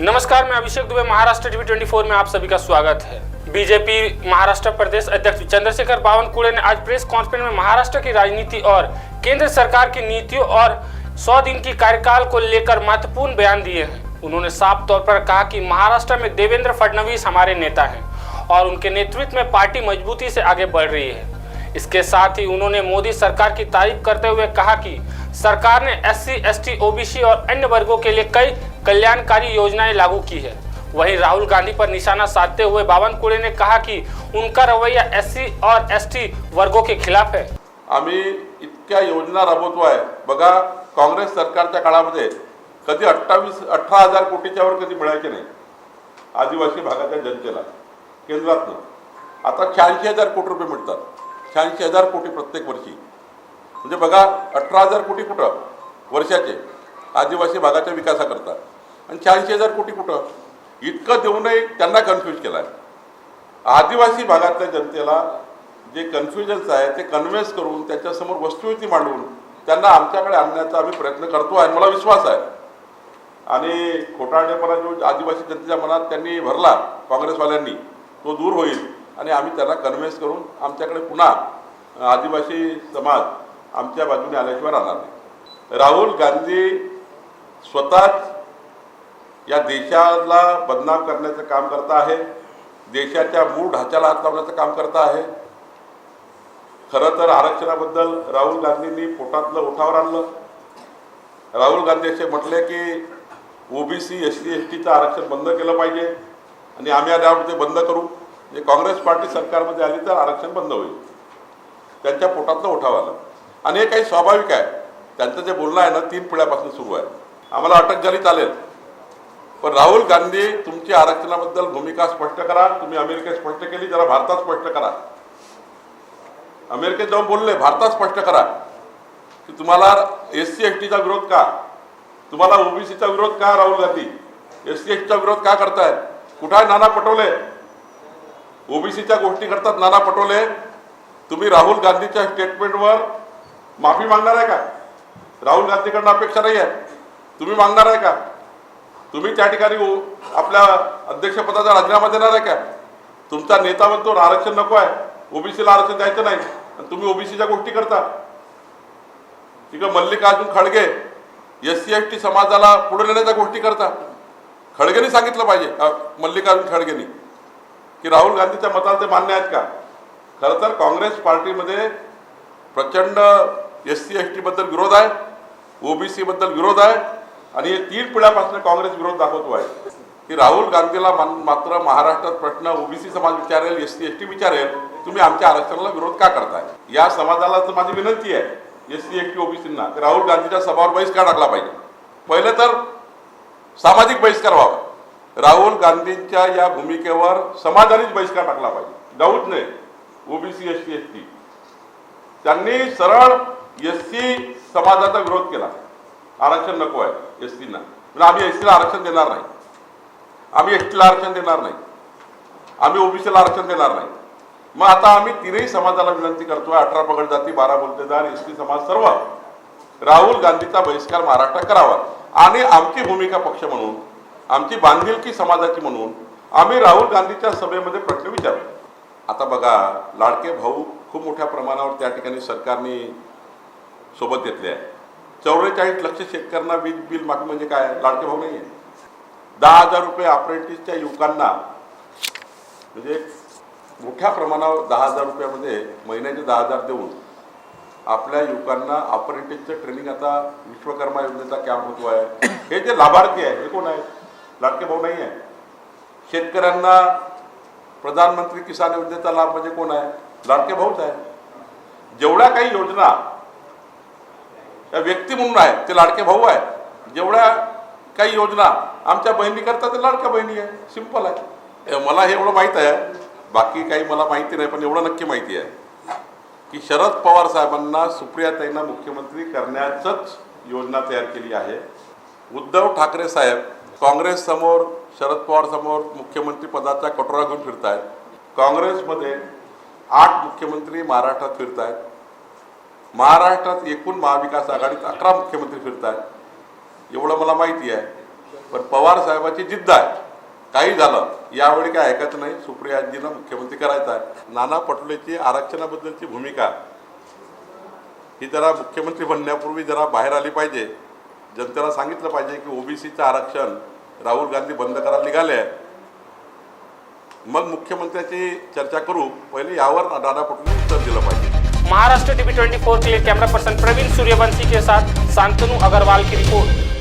नमस्कार, मैं अभिषेक दुबे, महाराष्ट्र टीवी 24 में आप सभी का स्वागत है। बीजेपी महाराष्ट्र प्रदेश अध्यक्ष चंद्रशेखर बावनकुळे ने आज प्रेस कॉन्फ्रेंस में महाराष्ट्र की राजनीति और केंद्र सरकार की नीतियों और 100 दिन की कार्यकाल को लेकर महत्वपूर्ण बयान दिए हैं। उन्होंने साफ़ तौर पर कहा कि महाराष्ट्र में देवेंद्र फडणवीस हमारे नेता हैं और उनके नेतृत्व में पार्टी मजबूती से आगे बढ़ रही है। इसके साथ ही उन्होंने मोदी सरकार की तारीफ़ करते हुए कहा कि सरकार ने एस सी एस टी और अन्य वर्गों के लिए कई कल्याणकारी योजनाएं लागू की है। वहीं राहुल गांधी पर निशाना साधते हुए बावनकुळे ने कहा कि उनका रवैया एस और एस वर्गों के खिलाफ है। आम्ही इतक्या योजना राबवतोय. बघा काँग्रेस सरकारच्या काळामध्ये कधी अठ्ठावीस अठरा हजार कोटीच्या वर कधी मिळायचे नाही. आदिवासी भागाच्या जनतेला केंद्रातनं. आता शहाऐंशी हजार कोटी रुपये मिळतात. शहाऐंशी हजार कोटी प्रत्येक वर्षी. म्हणजे बघा अठरा हजार कोटी कुठं? वर्षाचे. आदिवासी भागाच्या विकासाकरता. आणि शहाऐंशी हजार कोटी कुठं? इतकं देऊनही त्यांना कन्फ्यूज केला आहे आदिवासी भागातल्या जनतेला जे कन्फ्युजन्स आहे ते कन्व्हेन्स करून त्यांच्यासमोर वस्तुस्थिती मांडून त्यांना आमच्याकडे आणण्याचा आम्ही प्रयत्न करतो आहे मला विश्वास आहे. आणि खोटारडेपणा जो आदिवासी जनतेच्या मनात त्यांनी भरला काँग्रेसवाल्यांनी तो दूर होईल आणि आम्ही त्यांना कन्व्हेन्स करून आमच्याकडे पुन्हा आदिवासी समाज आमच्या बाजूने आल्याशिवाय राहणार नाही. राहुल गांधी स्वतःच या देशाला बदनाम करण्याचं काम करत आहे. देशाच्या मूळ ढाच्याला हात लावण्याचं काम करत आहे. खरं तर आरक्षणाबद्दल राहुल गांधींनी पोटातलं उठावर आणलं. राहुल गांधी असे म्हटले की ओबीसी एस सी एस टीचं आरक्षण बंद केलं पाहिजे आणि आम्ही आल्यावर ते बंद करू. म्हणजे काँग्रेस पार्टी सरकारमध्ये आली तर आरक्षण बंद होईल. त्यांच्या पोटातलं उठाव आलं. आणि हे काही स्वाभाविक आहे. त्यांचं जे बोलणं आहे ना तीन पिढ्यापासून सुरू आहे. आम्हाला अटक झाली चालेल. पण राहुल गांधी तुमची आरक्षणाबद्दल भूमिका स्पष्ट करा. तुम्ही अमेरिकेत स्पष्ट केली जरा भारतात स्पष्ट करा. अमेरिकेत जाऊन बोलले भारतात स्पष्ट करा. की तुम्हाला एस सी एस टीचा विरोध का? तुम्हाला ओबीसीचा विरोध का Rahul Gandhi? S C S टीचा विरोध का करताय कुठं आहे नाना पटोले? ओबीसीच्या गोष्टी करतात नाना पटोले. तुम्ही राहुल गांधीच्या स्टेटमेंटवर माफी मागणार आहे का? राहुल गांधीकडनं अपेक्षा नाही आहे तुम्ही मागणार आहे का? तुम्ही त्या ठिकाणी आपल्या अध्यक्षपदाचा राजीनामा देणार आहे का तुमचा नेता म्हणतो आरक्षण नको आहे. ओबीसीला आरक्षण द्यायचं नाही. आणि तुम्ही ओबीसीच्या गोष्टी करता. तिकडं मल्लिकार्जुन खडगे एस सी एस टी समाजाला पुढे नेण्याच्या गोष्टी करता. खडगेनी सांगितलं पाहिजे मल्लिकार्जुन खडगेनी की राहुल गांधीच्या मताला ते मान्य आहेत का? खरं तर काँग्रेस पार्टीमध्ये प्रचंड एस सी एस टीबद्दल विरोध आहे ओबीसीबद्दल विरोध आहे. आणि हे तीन पिढ्यापासून काँग्रेस विरोध दाखवतो आहे. की राहुल गांधीला मात्र महाराष्ट्रात प्रश्न ओबीसी समाज विचारेल एस सी एस टी विचारेल तुम्ही आमच्या आरक्षणाला विरोध का करताय? या समाजाला तर माझी विनंती आहे एस सी एस टी ओबीसींना की राहुल गांधीच्या सभावर बहिष्कार टाकला पाहिजे. पहिले तर सामाजिक बहिष्कार व्हावा. राहुल गांधींच्या या भूमिकेवर समाजानेच बहिष्कार टाकला पाहिजे. डाऊट नाही. OBC S T S T. त्यांनी सरळ एस सी समाजाचा विरोध केला. आरक्षण नको आहे एस टीना म्हणजे आम्ही एस टीला आरक्षण देणार नाही. आम्ही एस टीला आरक्षण देणार नाही. आम्ही ओबीसीला आरक्षण देणार नाही. मग आता आम्ही तिनही समाजाला विनंती करतोय अठरा पगड जाती बारा बोलते जा आणि एस टी समाज सर्व. राहुल गांधीचा बहिष्कार महाराष्ट्रात करावा. आणि आमची भूमिका पक्ष म्हणून आमची बांधिलकी समाजाची म्हणून आम्ही राहुल गांधीच्या सभेमध्ये प्रश्न विचारू आता बघा लाडके भाऊ खूप मोठ्या प्रमाणावर त्या ठिकाणी सरकारने सोबत घेतले आहे. चौवेचाळीस लक्ष शेतकऱ्यांना वीज बिल माफी म्हणजे काय? लाडके भाऊ नाही आहे दहा हजार रुपये अप्रेंटिसच्या युवकांना म्हणजे मोठ्या प्रमाणावर दहा हजार रुपयामध्ये महिन्याचे दहा हजार देऊन आपल्या युवकांना अप्रेंटिसचं ट्रेनिंग आता विश्वकर्मा योजनेचा कॅम्प होतो आहे. हे जे लाभार्थी आहे हे कोण आहे लाडके भाऊ नाही आहे शेतकऱ्यांना प्रधानमंत्री किसान योजनेचा लाभ म्हणजे कोण आहे? लाडके भाऊच आहे जेवढ्या काही योजना व्यक्ती म्हणून आहे ते लाडके भाऊ आहे. जेवढ्या काही योजना आमच्या बहिणी करतात ते लाडक्या बहिणी आहे. सिंपल आहे. मला हे एवढं माहीत आहे. बाकी काही मला माहिती नाही पण एवढं नक्की माहिती आहे की शरद पवार साहेबांना सुप्रियाताईंना मुख्यमंत्री करण्याचंच योजना तयार केली आहे. उद्धव ठाकरे साहेब काँग्रेस समोर शरद पवार समोर मुख्यमंत्री पदाचा कटोरा घेऊन फिरत आहेत काँग्रेसमध्ये आठ मुख्यमंत्री महाराष्ट्रात फिरत आहेत महाराष्ट्रात एकूण महाविकास आघाडीत अकरा मुख्यमंत्री फिरत आहेत एवढं मला माहिती आहे. पण पवार साहेबाची जिद्द आहे. काही झालं. यावेळी काय ऐकायचं नाही. सुप्रियाजीनं मुख्यमंत्री करायचं आहे. नाना पटोलेची आरक्षणाबद्दलची भूमिका. ही जरा मुख्यमंत्री बनण्यापूर्वी जरा बाहेर आली पाहिजे. जनतेला सांगितलं पाहिजे की ओबीसीचं आरक्षण राहुल गांधी बंद करायला निघाले आहे मग मुख्यमंत्र्याची चर्चा करू. पहिले यावर नाना पटोले उत्तर दिलं पाहिजे. महाराष्ट्र टीवी 24 के लिए कैमरा पर्सन प्रवीण सूर्यवंशी के साथ शांतनु अग्रवाल की रिपोर्ट।